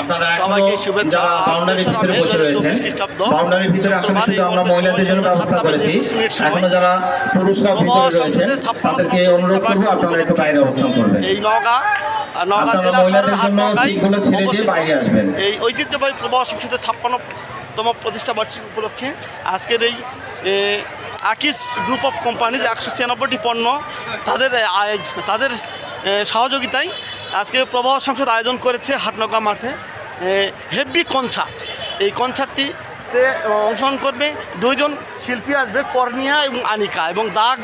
আপনারা সবাইকে শুভেচ্ছা। যারা আজ বাউন্ডারির তেসরা ভিতরে মে বসে রয়েছেন বাউন্ডারির ভিতরে আসলে শুধু এই আমরা মহিলাদের জন্য ব্যবস্থা করেছি বেজে মিনিট সময়। এখনও যারা পুরুষরা ভিতরে রয়েছেন তাদেরকে অনুরোধ করব আপনারা একটু বাইরে অবস্থান করবেন এই নওগাঁ আর নওগাঁ আপনারা মহিলাদের জন্য সিটগুলো ছেড়ে দিয়ে বাইরে আসবেন। এই ঐতিহ্যবাহী প্রবাহ সংসদের ছাপ্পান্নতম প্রতিষ্ঠা বার্ষিকী উপলক্ষে আজকের এই আকিস গ্রুপ অফ কোম্পানিজ একশো ছিয়ানব্বইটি পণ্য তাদের তাদের সহযোগিতায় আজকে প্রবাহ সংসদ আয়োজন করেছে হাটনগা মাঠে হেভি কনসার্ট এই কনসার্টটিতে অংশগ্রহণ করবে দুইজন শিল্পী আসবে, কর্নিয়া এবং আনিকা এবং দাগ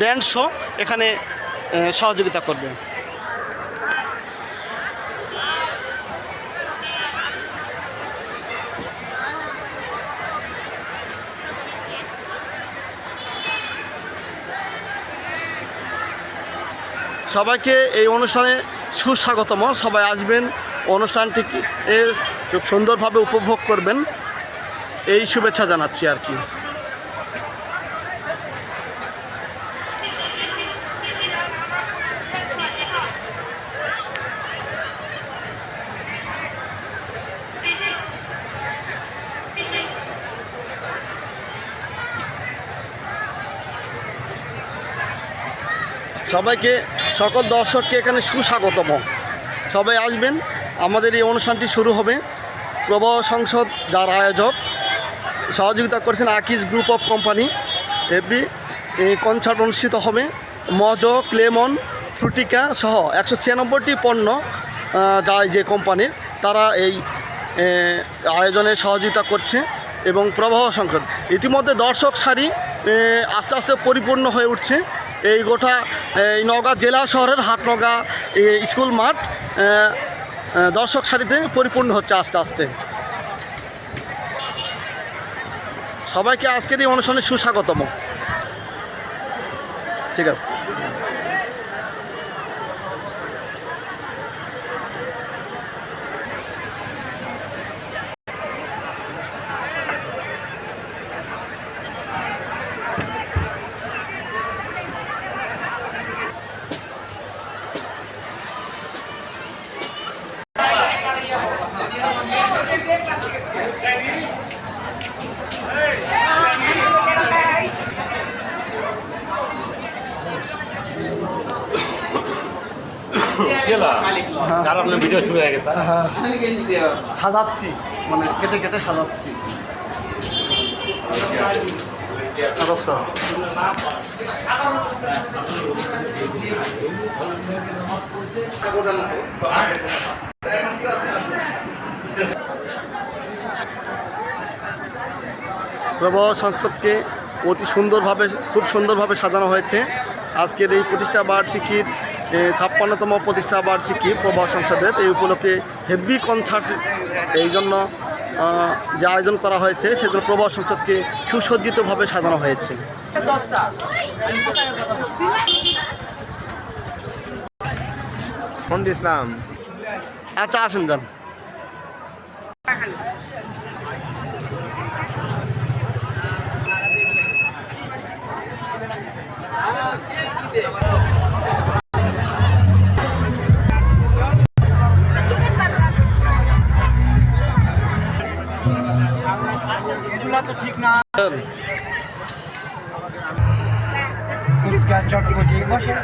ব্যান্ড শো এখানে সহযোগিতা করবে। সবাইকে এই অনুষ্ঠানে সুস্বাগতম। সবাই আসবেন, অনুষ্ঠানটি এর খুব সুন্দরভাবে উপভোগ করবেন। এই শুভেচ্ছা জানাচ্ছি আর কি। সবাইকে সকল দর্শককে এখানে সুস্বাগতম। সবাই আসবেন। আমাদের এই অনুষ্ঠানটি শুরু হবে। প্রবাহ সংসদ যার আয়োজক সহযোগিতা করেছেন আকিস group of company every concert অনুষ্ঠিত হবে। মজ, ক্লেমন, ফ্রুটিকা সহ একশো ছিয়ানব্বইটি পণ্য যায় যে কোম্পানির। তারা এই আয়োজনে সহযোগিতা করছে এবং প্রবাহ সংসদ। ইতিমধ্যে দর্শক সারি আস্তে আস্তে পরিপূর্ণ হয়ে উঠছে। এই গোটা, এই নওগাঁ জেলা শহরের হাটনগা স্কুল মাঠ দর্শক সারিতে পরিপূর্ণ হচ্ছে আস্তে আস্তে। সবাইকে আজকের এই অনুষ্ঠানে সুস্বাগতম। ঠিক আছে। সাজাচ্ছি মানে কেটে কেটে সাজাচ্ছি। প্রবাহ সংসদকে অতি সুন্দরভাবে, খুব সুন্দরভাবে সাজানো হয়েছে। আজকের এই প্রতিষ্ঠা বার্ষিকীর ছাপ্পান্নতম প্রতিষ্ঠা বার্ষিকী প্রবাহ সংসদের এই উপলক্ষে হেভি কনসার্ট এই জন্য যে আয়োজন করা হয়েছে সেগুলো প্রবাহ সংসদকে সুসজ্জিতভাবে সাজানো হয়েছে। আচ্ছা আসেন যান। ফুচকা চটপটি বসে।